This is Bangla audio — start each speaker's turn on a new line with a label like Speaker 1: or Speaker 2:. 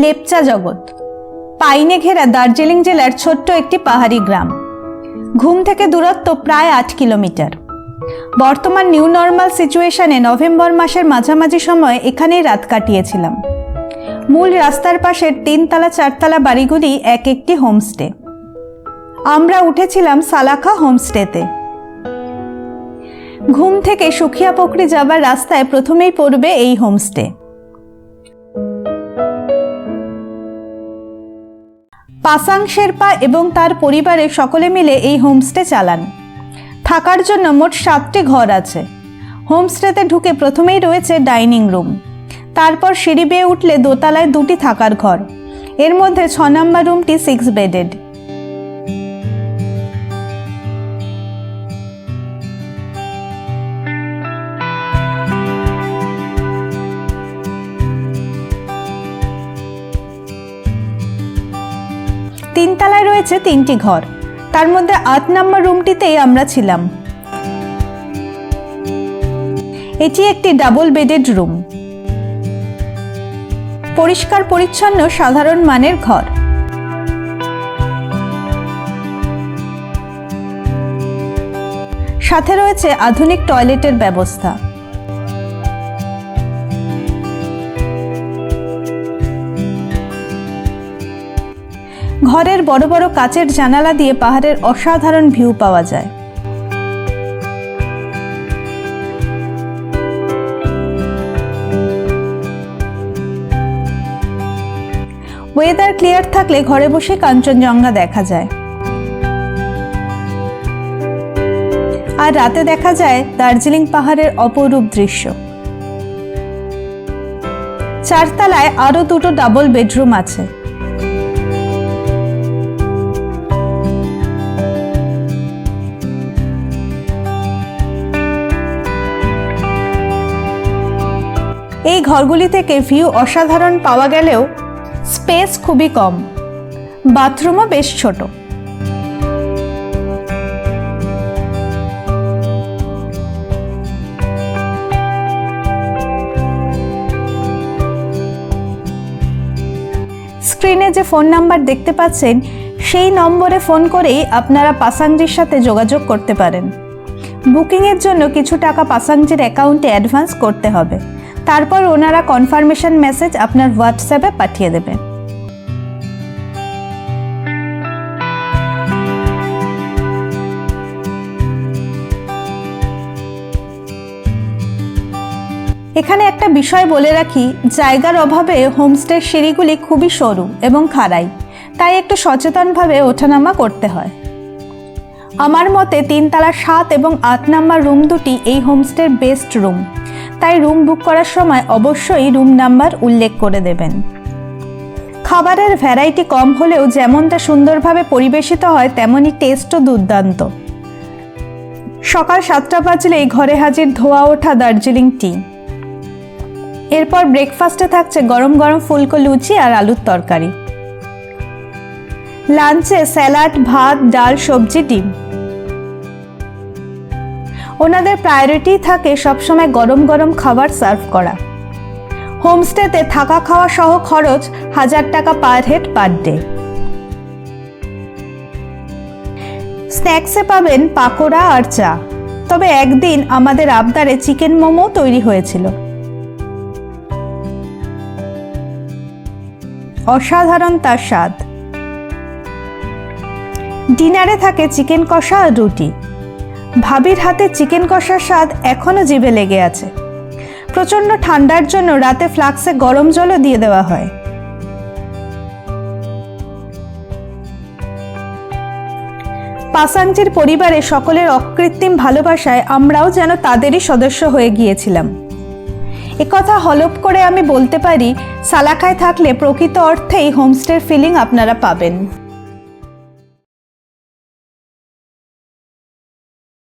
Speaker 1: লেপচা জগৎ। পাইনে ঘেরা দার্জিলিং জেলার ছোট্ট একটি পাহাড়ি গ্রাম। ঘুম থেকে দূরত্ব প্রায় আট কিলোমিটার। বর্তমান নিউ নর্মাল সিচুয়েশনে নভেম্বর মাসের মাঝামাঝি সময় এখানেই রাত কাটিয়েছিলাম। মূল রাস্তার পাশের তিনতলা, চারতলা বাড়িগুলি এক একটি হোমস্টে। আমরা উঠেছিলাম সালাখা হোমস্টেতে। ঘুম থেকে সুখিয়া পকরি যাবার রাস্তায় প্রথমেই পড়বে এই হোমস্টে। পাসাং শেরপা এবং তার পরিবারে সকলে মিলে এই হোমস্টে চালান। থাকার জন্য মোট সাতটি ঘর আছে। হোমস্টেতে ঢুকে প্রথমেই রয়েছে ডাইনিং রুম। তারপর সিঁড়ি বেয়ে উঠলে দোতলায় দুটি থাকার ঘর। এর মধ্যে ছ নম্বর রুমটি সিক্স বেডেড তিনতলায় রয়েছে তিনটি ঘর। তার মধ্যে আট নম্বর রুমটিতেই আমরা ছিলাম। এটি একটি ডাবল বেডেড রুম। পরিষ্কার, পরিচ্ছন্ন, সাধারণ মানের ঘর। সাথে রয়েছে আধুনিক টয়লেটের ব্যবস্থা। ঘরের বড় বড় কাচের জানালা দিয়ে পাহাড়ের অসাধারণ ভিউ পাওয়া যায়। ওয়েদার ক্লিয়ার থাকলে ঘরে বসে কাঞ্চনজঙ্ঘা দেখা যায়। আর রাতে দেখা যায় দার্জিলিং পাহাড়ের অপরূপ দৃশ্য। চারতলায় আরও দুটো ডাবল বেডরুম আছে। এই ঘরগুলি থেকে ভিউ অসাধারণ পাওয়া গেলেও স্পেস খুবই কম। বাথরুমও বেশ ছোট। স্ক্রিনে যে ফোন নাম্বার দেখতে পাচ্ছেন, সেই নম্বরে ফোন করেই আপনারা পাসাংজির সাথে যোগাযোগ করতে পারেন। বুকিংয়ের জন্য কিছু টাকা পাসাংজির অ্যাকাউন্টে অ্যাডভান্স করতে হবে। তারপর ওনারা কনফার্মেশন মেসেজ আপনার হোয়াটসঅ্যাপে পাঠিয়ে দেবেন এখানে একটা বিষয় বলে রাখি, জায়গার অভাবে হোমস্টের সিঁড়িগুলি খুবই সরু এবং খাড়াই, তাই একটু সচেতনভাবে ওঠানামা করতে হয়। আমার মতে তিনতলা সাত এবং আট নাম্বার রুম দুটি এই হোমস্টের বেস্ট রুম তাই রুম বুক করার সময় অবশ্যই রুম নাম্বার উল্লেখ করে দেবেন। খাবারের ভ্যারাইটি কম হলেও যেমনটা সুন্দরভাবে পরিবেশিত হয় তেমনই টেস্টও দুর্দান্ত। সকাল সাতটা বাজলেই ঘরে হাজির ধোয়া ওঠা দার্জিলিং টি এরপর ব্রেকফাস্টে থাকছে গরম গরম ফুলকো লুচি আর আলুর তরকারি। লাঞ্চে স্যালাড, ভাত, ডাল, সবজি, ডিম। ওনাদের প্রায়োরিটি থাকে সবসময় গরম গরম খাবার সার্ভ করা। হোমস্টেতে থাকা খাওয়া সহ খরচ হাজার টাকা পার হেড পার ডে স্ন্যাক্সে পাবেন পাকোড়া আর চা। তবে একদিন আমাদের আবদারে চিকেন মোমো তৈরি হয়েছিল। অসাধারণ তার স্বাদ। ডিনারে থাকে চিকেন কষা আর রুটি। ভাবির হাতে চিকেন কষার স্বাদ এখনও জিভে লেগে আছে। প্রচণ্ড ঠান্ডার জন্য রাতে ফ্লাক্সে গরম জলও দিয়ে দেওয়া হয়। পাসাংজির পরিবারে সকলের অকৃত্রিম ভালোবাসায় আমরাও যেন তাদেরই সদস্য হয়ে গিয়েছিলাম। একথা হলপ করে আমি বলতে পারি সালাখায় থাকলে প্রকৃত অর্থেই হোমস্টের ফিলিং আপনারা পাবেন।